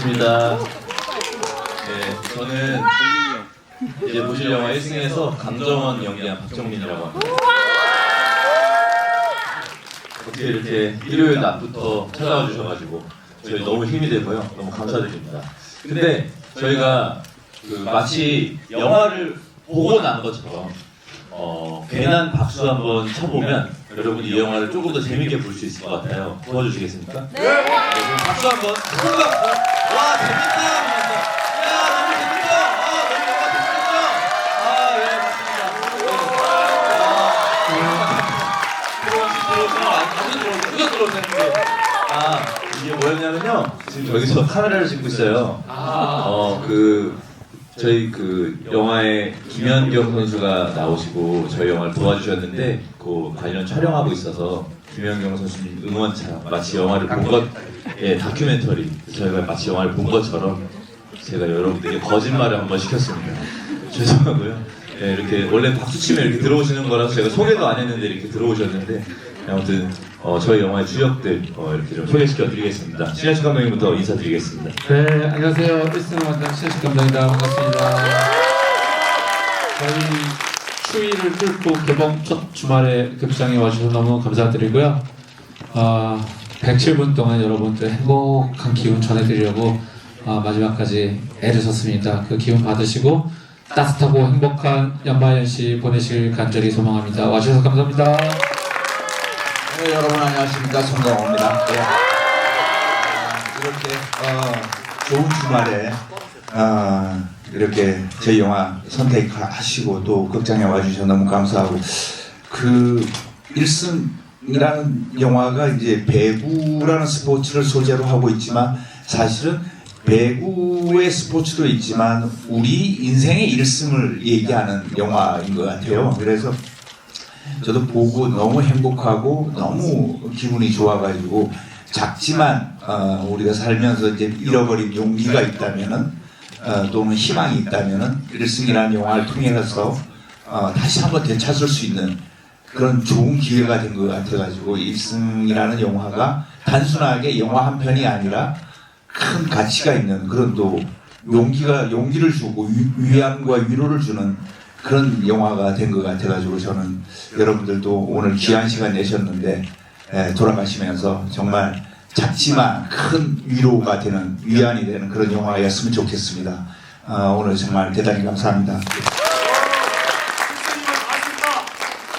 반갑습니다. 네, 저는 이제 보실 영화 1승에서 강정원 연기한 박정민이라고 합니다. 어떻게 이렇게 일요일 낮부터 찾아와 주셔가지고 저희 너무 힘이 되고요. 너무 감사드립니다. 근데 저희가 그 마치 영화를 보고 난 것처럼 어, 괜한 박수 한번 쳐보면 여러분이 이 영화를 조금 더 재밌게 볼 수 있을 것 같아요. 도와주시겠습니까? 네! 그럼 박수 한번 큰 박수! 와 재밌다! 하면서 야 너무 재밌죠? 아 너무 영화 재밌죠? 아예 맞습니다. 들어오시 들어오시면 완전 들어오세요. 누가 들어오셨는데? 아 이게 뭐였냐면요. 지금 여기서 카메라를 찍고 있어요. 어그 저희 그 영화에 김연경 선수가 나오시고 저희 영화를 도와주셨는데 그 관련 촬영하고 있어서 김연경 선수님 응원차 마치 영화를 본 것, 예 다큐멘터리 저희가 마치 영화를 본 것처럼 제가 여러분들에게 거짓말을 한번 시켰습니다. 죄송하고요. 예, 이렇게 원래 박수 치면 이렇게 들어오시는 거라서 제가 소개도 안 했는데 이렇게 들어오셨는데 아무튼 어, 저희 영화의 주역들 어, 이렇게 좀 소개시켜드리겠습니다. 신현식 감독님부터 인사드리겠습니다. 네, 안녕하세요. 1승 원장 신식 감독입니다. 반갑습니다. 저희 추위를 뚫고 개봉 첫 주말에 극장에 와주셔서 너무 감사드리고요. 아, 107분 동안 여러분들 행복한 기운 전해드리려고 아, 마지막까지 애를 썼습니다. 그 기운 받으시고 따뜻하고 행복한 연말연시 보내실 간절히 소망합니다. 와주셔서 감사합니다. 네, 여러분 안녕하십니까 송강호입니다. 네. 아, 이렇게 어, 좋은 주말에 어, 이렇게 저희 영화 선택하시고 또 극장에 와주셔서 너무 감사하고 그 1승이라는 영화가 이제 배구라는 스포츠를 소재로 하고 있지만 사실은 배구의 스포츠도 있지만 우리 인생의 1승을 얘기하는 영화인 것 같아요. 그래서 저도 보고 너무 행복하고 너무 기분이 좋아가지고 작지만 어, 우리가 살면서 이제 잃어버린 용기가 있다면은 어, 또는 희망이 있다면은 일승이라는 영화를 통해서 어, 다시 한번 되찾을 수 있는 그런 좋은 기회가 된 것 같아가지고 일승이라는 영화가 단순하게 영화 한 편이 아니라 큰 가치가 있는 그런 또 용기가 용기를 주고 위, 위안과 위로를 주는 그런 영화가 된 것 같아가지고 저는 여러분들도 오늘 귀한 시간 내셨는데 에, 돌아가시면서 정말 작지만 큰 위로가 되는 위안이 되는 그런 영화였으면 좋겠습니다. 어, 오늘 정말 대단히 감사합니다.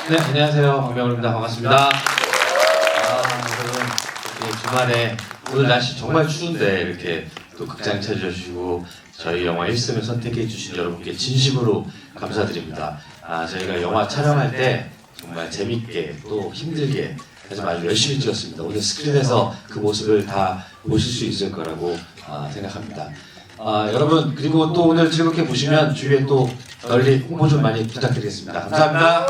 네, 안녕하세요. 박명훈입니다. 반갑습니다. 아, 여러분, 이렇게 주말에 오늘 날씨 정말 추운데 이렇게 또 극장 찾아주시고 저희 영화 1승을 선택해 주신 여러분께 진심으로 감사드립니다. 아, 저희가 영화 촬영할 때 정말 재밌게 또 힘들게 하지만 아주 열심히 찍었습니다. 오늘 스크린에서 그 모습을 다 보실 수 있을 거라고 아, 생각합니다. 아, 여러분 그리고 또 오늘 즐겁게 보시면 주위에 또 널리 홍보 좀 많이 부탁드리겠습니다. 감사합니다.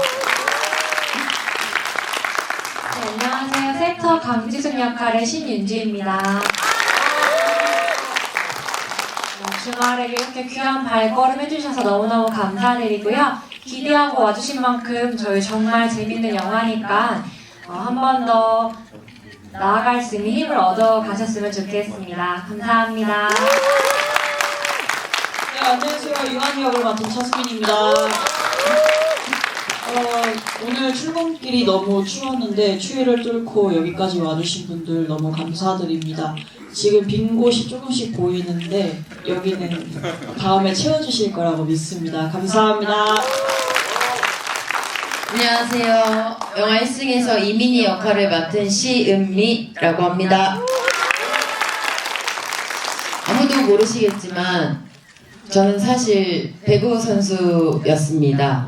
네, 안녕하세요. 센터 강지숙 역할의 신윤주입니다. 네, 주말에 이렇게 귀한 발걸음 해주셔서 너무너무 감사드리고요. 기대하고 와주신 만큼 저희 정말 재밌는 영화니까 어, 한 번 더 나아갈 수 있는 힘을 얻어 가셨으면 좋겠습니다. 감사합니다. 네, 안녕하세요. 유한이 역을 맡은 차수민입니다. 어, 오늘 출근길이 너무 추웠는데 추위를 뚫고 여기까지 와주신 분들 너무 감사드립니다. 지금 빈 곳이 조금씩 보이는데 여기는 다음에 채워주실 거라고 믿습니다. 감사합니다. 안녕하세요. 영화 1승에서 이민희 역할을 맡은 시은미라고 합니다. 아무도 모르시겠지만 저는 사실 배구 선수였습니다.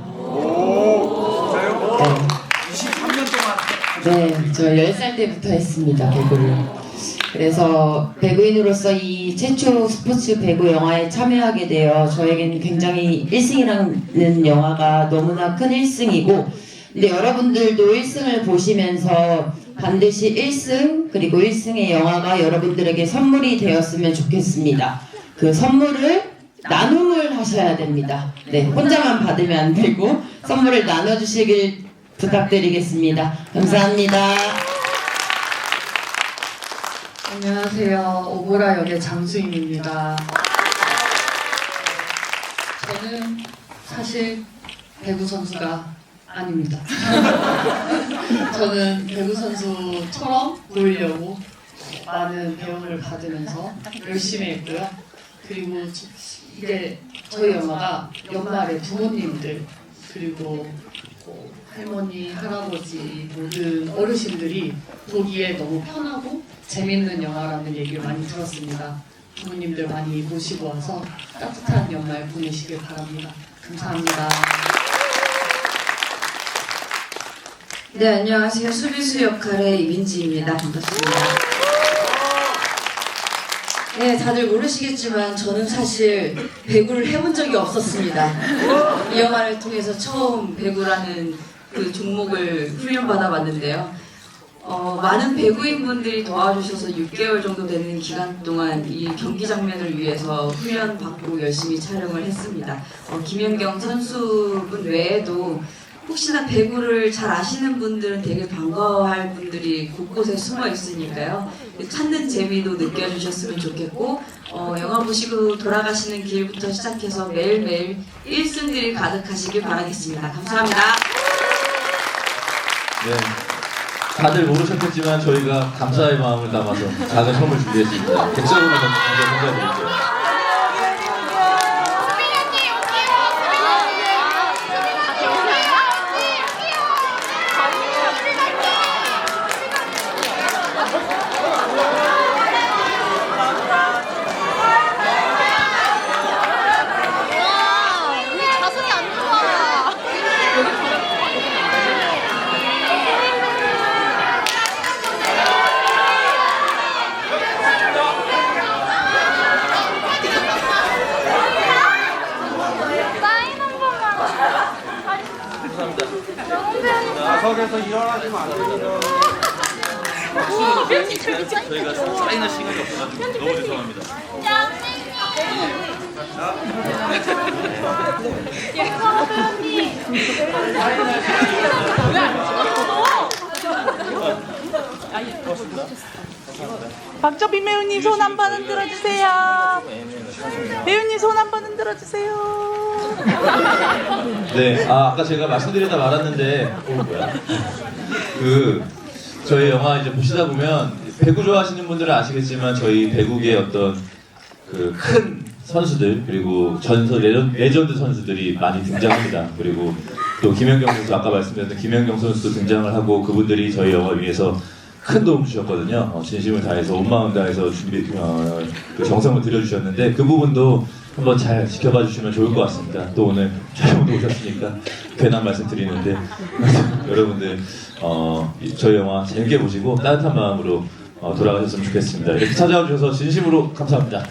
네. 네, 저 10살 때부터 했습니다, 배구를. 그래서 배구인으로서 이 최초 스포츠 배구 영화에 참여하게 되어 저에겐 굉장히 1승이라는 영화가 너무나 큰 1승이고 근데 여러분들도 1승을 보시면서 반드시 1승 그리고 1승의 영화가 여러분들에게 선물이 되었으면 좋겠습니다. 그 선물을 나눔을 하셔야 됩니다. 네, 혼자만 받으면 안 되고 선물을 나눠주시길 부탁드리겠습니다. 감사합니다. 안녕하세요. 오보라 역의 장수임입니다. 저는 사실 배구 선수가 아닙니다. 저는 배구 선수처럼 보이려고 많은 배움을 받으면서 열심히 했고요. 그리고 저- 이게 저희 영화가 연말에 부모님들 그리고 뭐 할머니, 할아버지 모든 어르신들이 보기에 너무 편하고 재밌는 영화라는 얘기를 많이 들었습니다. 부모님들 많이 모시고 와서 따뜻한 연말 보내시길 바랍니다. 감사합니다. 네, 안녕하세요. 수비수 역할의 이민지입니다. 반갑습니다. 네, 다들 모르시겠지만 저는 사실 배구를 해본 적이 없었습니다. 이 영화를 통해서 처음 배구라는 그 종목을 훈련받아 봤는데요. 어, 많은 배구인분들이 도와주셔서 6개월 정도 되는 기간 동안 이 경기 장면을 위해서 훈련받고 열심히 촬영을 했습니다. 어, 김연경 선수분 외에도 혹시나 배구를 잘 아시는 분들은 되게 반가워할 분들이 곳곳에 숨어 있으니까요. 찾는 재미도 느껴주셨으면 좋겠고, 어, 영화 보시고 돌아가시는 길부터 시작해서 매일매일 1승들이 가득하시길 바라겠습니다. 감사합니다. 네. 다들 모르셨겠지만 저희가 감사의 마음을 담아서 작은 선물 준비했습니다. 객석으로 감사드릴게요. 우리 자석이 안 좋아. 사인 한 번만. 좌석에서 일어나시면 안 됩니다. 저희가 사인할 시간이 없어가지고 너무 죄송합니다. 박정빈 배우님 손 한 번 흔들어 주세요. 배우님 손 한 번 흔들어 주세요. 네, 아, 아까 제가 말씀드리다 말았는데, 어, 뭐야. 그, 저희 영화 이제 보시다 보면, 배구 좋아하시는 분들은 아시겠지만, 저희 배구의 어떤 그 큰 선수들, 그리고 전설, 레전, 레전드 선수들이 많이 등장합니다. 그리고 또 김연경 선수, 아까 말씀드렸던 김연경 선수도 등장을 하고, 그분들이 저희 영화 위해서 큰 도움 주셨거든요. 어, 진심을 다해서, 온 마음 다해서 준비, 어, 그 정성을 들여주셨는데, 그 부분도 한번 잘 지켜봐 주시면 좋을 것 같습니다. 또 오늘 촬영도 오셨으니까 괜한 말씀 드리는데 여러분들 어, 이- 저희 영화 재밌게 보시고 따뜻한 마음으로 어, 돌아가셨으면 좋겠습니다. 이렇게 찾아와 주셔서 진심으로 감사합니다.